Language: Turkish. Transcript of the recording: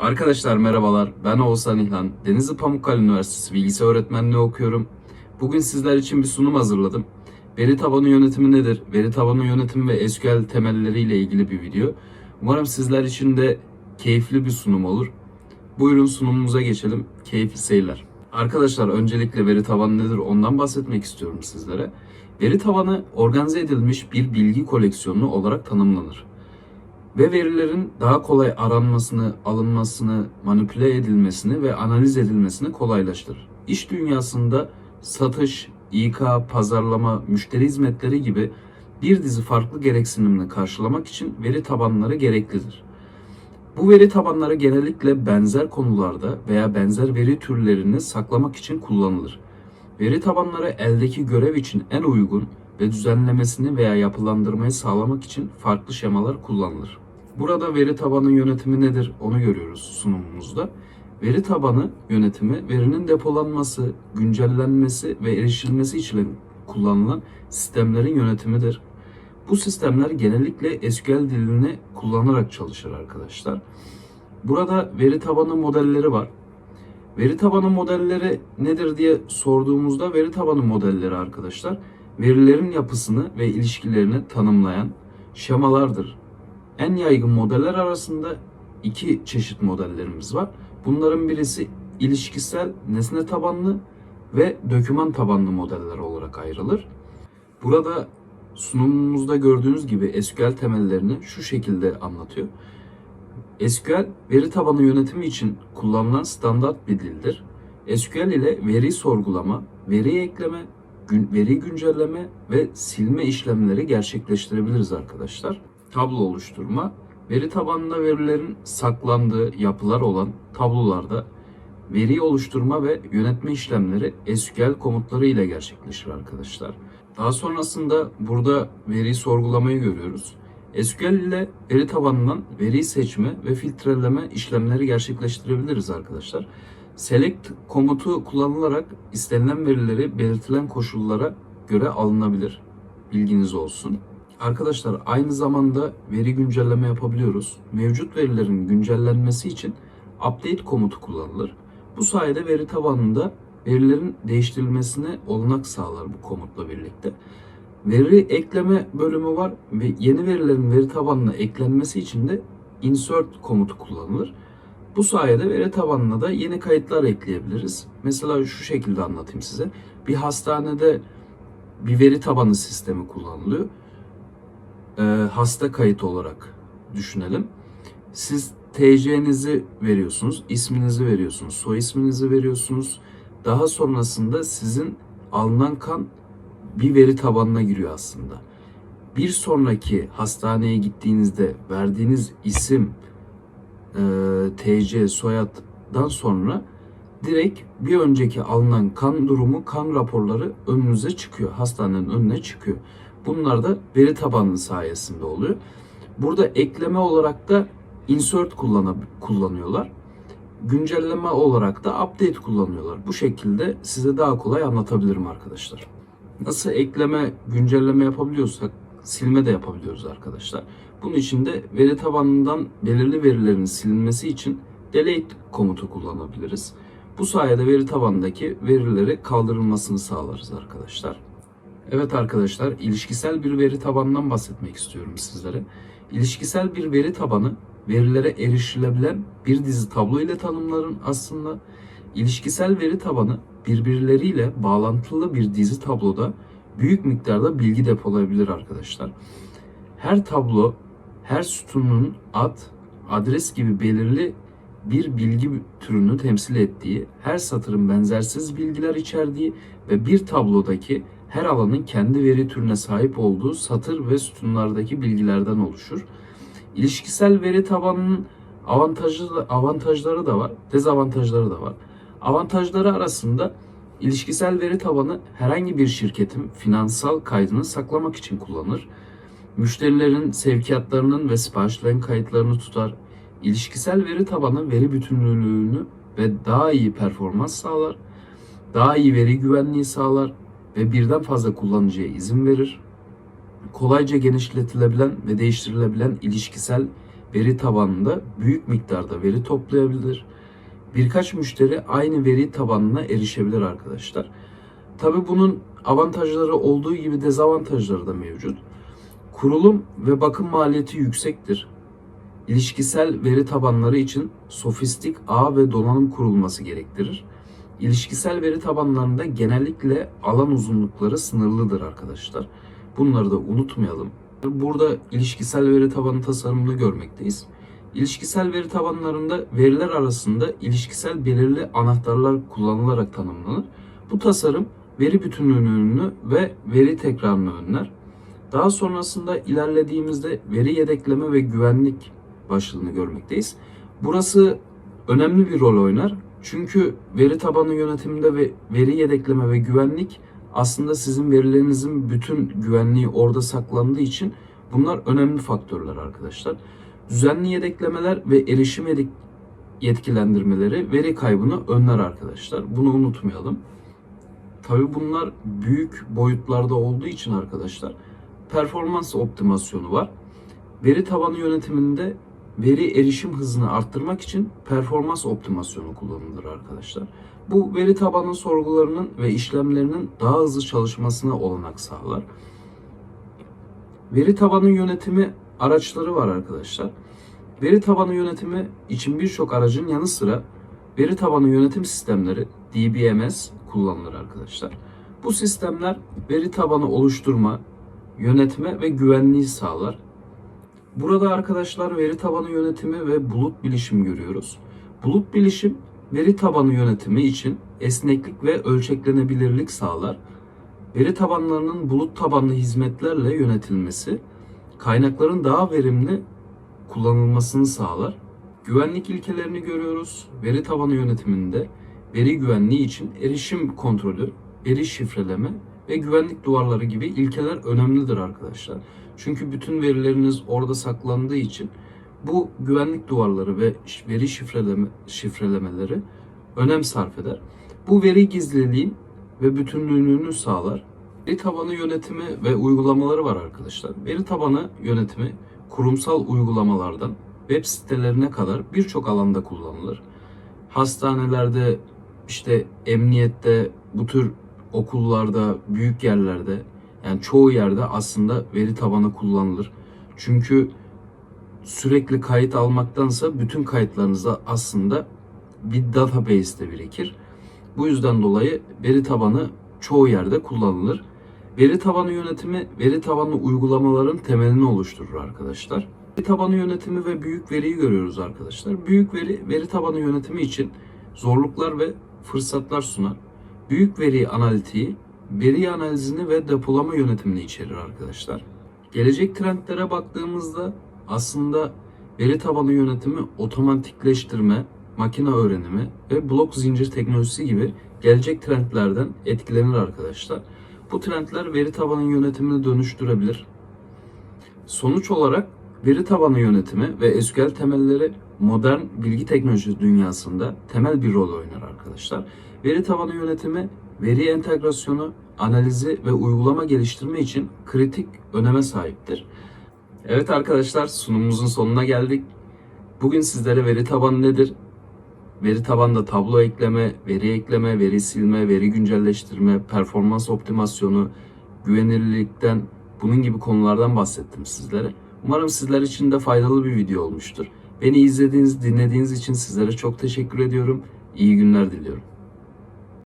Arkadaşlar merhabalar. Ben Oğuzhan İlhan. Denizli Pamukkale Üniversitesi Bilgisayar Öğretmenliği okuyorum. Bugün sizler için bir sunum hazırladım. Veri tabanı yönetimi nedir? Veri tabanı yönetimi ve SQL temelleriyle ilgili bir video. Umarım sizler için de keyifli bir sunum olur. Buyurun sunumumuza geçelim. Keyifli seyirler. Arkadaşlar öncelikle veri tabanı nedir ondan bahsetmek istiyorum sizlere. Veri tabanı organize edilmiş bir bilgi koleksiyonu olarak tanımlanır ve verilerin daha kolay aranmasını, alınmasını, manipüle edilmesini ve analiz edilmesini kolaylaştırır. İş dünyasında satış, İK, pazarlama, müşteri hizmetleri gibi bir dizi farklı gereksinimini karşılamak için veri tabanları gereklidir. Bu veri tabanları genellikle benzer konularda veya benzer veri türlerini saklamak için kullanılır. Veri tabanları eldeki görev için en uygun ve düzenlemesini veya yapılandırmayı sağlamak için farklı şemalar kullanılır. Burada veri tabanı yönetimi nedir onu görüyoruz sunumumuzda. Veri tabanı yönetimi verinin depolanması, güncellenmesi ve erişilmesi için kullanılan sistemlerin yönetimidir. Bu sistemler genellikle SQL dilini kullanarak çalışır arkadaşlar. Burada veri tabanı modelleri var. Veri tabanı modelleri nedir diye sorduğumuzda veri tabanı modelleri arkadaşlar verilerin yapısını ve ilişkilerini tanımlayan şemalardır. En yaygın modeller arasında iki çeşit modellerimiz var. Bunların birisi ilişkisel nesne tabanlı ve döküman tabanlı modeller olarak ayrılır. Burada sunumumuzda gördüğünüz gibi SQL temellerini şu şekilde anlatıyor. SQL veri tabanı yönetimi için kullanılan standart bir dildir. SQL ile veri sorgulama, veri ekleme, gün, veri güncelleme ve silme işlemleri gerçekleştirebiliriz arkadaşlar. Tablo oluşturma, veri tabanında verilerin saklandığı yapılar olan tablolarda veri oluşturma ve yönetme işlemleri SQL komutları ile gerçekleşir arkadaşlar. Daha sonrasında burada veri sorgulamayı görüyoruz. SQL ile veri tabanından veri seçme ve filtreleme işlemleri gerçekleştirebiliriz arkadaşlar. Select komutu kullanılarak istenilen verileri belirtilen koşullara göre alınabilir. Bilginiz olsun. Arkadaşlar aynı zamanda veri güncelleme yapabiliyoruz. Mevcut verilerin güncellenmesi için update komutu kullanılır. Bu sayede veri tabanında verilerin değiştirilmesine olanak sağlar bu komutla birlikte. Veri ekleme bölümü var ve yeni verilerin veri tabanına eklenmesi için de insert komutu kullanılır. Bu sayede veri tabanına da yeni kayıtlar ekleyebiliriz. Mesela şu şekilde anlatayım size. Bir hastanede bir veri tabanı sistemi kullanılıyor. Ee, hasta kayıt olarak düşünelim. Siz TC'nizi veriyorsunuz, isminizi veriyorsunuz, soy isminizi veriyorsunuz. Daha sonrasında sizin alınan kan bir veri tabanına giriyor aslında. Bir sonraki hastaneye gittiğinizde verdiğiniz isim, e, TC, soyaddan sonra direkt bir önceki alınan kan durumu, kan raporları önünüze çıkıyor. Hastanenin önüne çıkıyor. Bunlar da veri tabanı sayesinde oluyor. Burada ekleme olarak da insert kullanıyorlar. Güncelleme olarak da update kullanıyorlar. Bu şekilde size daha kolay anlatabilirim arkadaşlar. Nasıl ekleme, güncelleme yapabiliyorsak silme de yapabiliyoruz arkadaşlar. Bunun için de veri tabanından belirli verilerin silinmesi için delete komutu kullanabiliriz. Bu sayede veri tabanındaki verileri kaldırılmasını sağlarız arkadaşlar. Evet arkadaşlar, ilişkisel bir veri tabanından bahsetmek istiyorum sizlere. İlişkisel bir veri tabanı verilere erişilebilen bir dizi tablo ile tanımların aslında. İlişkisel veri tabanı birbirleriyle bağlantılı bir dizi tabloda büyük miktarda bilgi depolayabilir arkadaşlar. Her tablo, her sütunun ad, adres gibi belirli bir bilgi türünü temsil ettiği, her satırın benzersiz bilgiler içerdiği ve bir tablodaki her alanın kendi veri türüne sahip olduğu satır ve sütunlardaki bilgilerden oluşur. İlişkisel veri tabanının avantajı, avantajları da var, dezavantajları da var. Avantajları arasında ilişkisel veri tabanı herhangi bir şirketin finansal kaydını saklamak için kullanılır. Müşterilerin sevkiyatlarının ve siparişlerin kayıtlarını tutar. İlişkisel veri tabanı veri bütünlüğünü ve daha iyi performans sağlar. Daha iyi veri güvenliği sağlar ve birden fazla kullanıcıya izin verir. Kolayca genişletilebilen ve değiştirilebilen ilişkisel veri tabanında büyük miktarda veri toplayabilir. Birkaç müşteri aynı veri tabanına erişebilir arkadaşlar. Tabi bunun avantajları olduğu gibi dezavantajları da mevcut. Kurulum ve bakım maliyeti yüksektir. İlişkisel veri tabanları için sofistik ağ ve donanım kurulması gerektirir. İlişkisel veri tabanlarında genellikle alan uzunlukları sınırlıdır arkadaşlar. Bunları da unutmayalım. Burada ilişkisel veri tabanı tasarımını görmekteyiz. İlişkisel veri tabanlarında veriler arasında ilişkisel belirli anahtarlar kullanılarak tanımlanır. Bu tasarım veri bütünlüğünü ve veri tekrarını önler. Daha sonrasında ilerlediğimizde veri yedekleme ve güvenlik başlığını görmekteyiz. Burası önemli bir rol oynar. Çünkü veri tabanı yönetiminde ve veri yedekleme ve güvenlik aslında sizin verilerinizin bütün güvenliği orada saklandığı için bunlar önemli faktörler arkadaşlar. Düzenli yedeklemeler ve erişim yetkilendirmeleri veri kaybını önler arkadaşlar. Bunu unutmayalım. Tabii bunlar büyük boyutlarda olduğu için arkadaşlar performans optimasyonu var. Veri tabanı yönetiminde veri erişim hızını arttırmak için performans optimasyonu kullanılır arkadaşlar. Bu veri tabanı sorgularının ve işlemlerinin daha hızlı çalışmasına olanak sağlar. Veri tabanı yönetimi araçları var arkadaşlar. Veri tabanı yönetimi için birçok aracın yanı sıra veri tabanı yönetim sistemleri DBMS kullanılır arkadaşlar. Bu sistemler veri tabanı oluşturma, yönetme ve güvenliği sağlar. Burada arkadaşlar veri tabanı yönetimi ve bulut bilişim görüyoruz. Bulut bilişim veri tabanı yönetimi için esneklik ve ölçeklenebilirlik sağlar. Veri tabanlarının bulut tabanlı hizmetlerle yönetilmesi kaynakların daha verimli kullanılmasını sağlar. Güvenlik ilkelerini görüyoruz. Veri tabanı yönetiminde veri güvenliği için erişim kontrolü, veri şifreleme ve güvenlik duvarları gibi ilkeler önemlidir arkadaşlar. Çünkü bütün verileriniz orada saklandığı için bu güvenlik duvarları ve veri şifreleme, şifrelemeleri önem sarf eder. Bu veri gizliliğin ve bütünlüğünü sağlar. Veri tabanı yönetimi ve uygulamaları var arkadaşlar. Veri tabanı yönetimi kurumsal uygulamalardan web sitelerine kadar birçok alanda kullanılır. Hastanelerde, işte emniyette, bu tür okullarda, büyük yerlerde yani çoğu yerde aslında veri tabanı kullanılır. Çünkü sürekli kayıt almaktansa bütün kayıtlarınızda aslında bir database'de birikir. Bu yüzden dolayı veri tabanı çoğu yerde kullanılır. Veri tabanı yönetimi, veri tabanlı uygulamaların temelini oluşturur arkadaşlar. Veri tabanı yönetimi ve büyük veriyi görüyoruz arkadaşlar. Büyük veri, veri tabanı yönetimi için zorluklar ve fırsatlar sunar. Büyük veri analitiği, veri analizini ve depolama yönetimini içerir arkadaşlar. Gelecek trendlere baktığımızda aslında veri tabanı yönetimi otomatikleştirme, makine öğrenimi ve blok zincir teknolojisi gibi gelecek trendlerden etkilenir arkadaşlar. Bu trendler veri tabanı yönetimini dönüştürebilir. Sonuç olarak veri tabanı yönetimi ve SQL temelleri modern bilgi teknolojisi dünyasında temel bir rol oynar arkadaşlar. Veri tabanı yönetimi, veri entegrasyonu, analizi ve uygulama geliştirme için kritik öneme sahiptir. Evet arkadaşlar sunumumuzun sonuna geldik. Bugün sizlere veri tabanı nedir? Veri tabanda tablo ekleme, veri ekleme, veri silme, veri güncelleştirme, performans optimasyonu, güvenilirlikten bunun gibi konulardan bahsettim sizlere. Umarım sizler için de faydalı bir video olmuştur. Beni izlediğiniz, dinlediğiniz için sizlere çok teşekkür ediyorum. İyi günler diliyorum.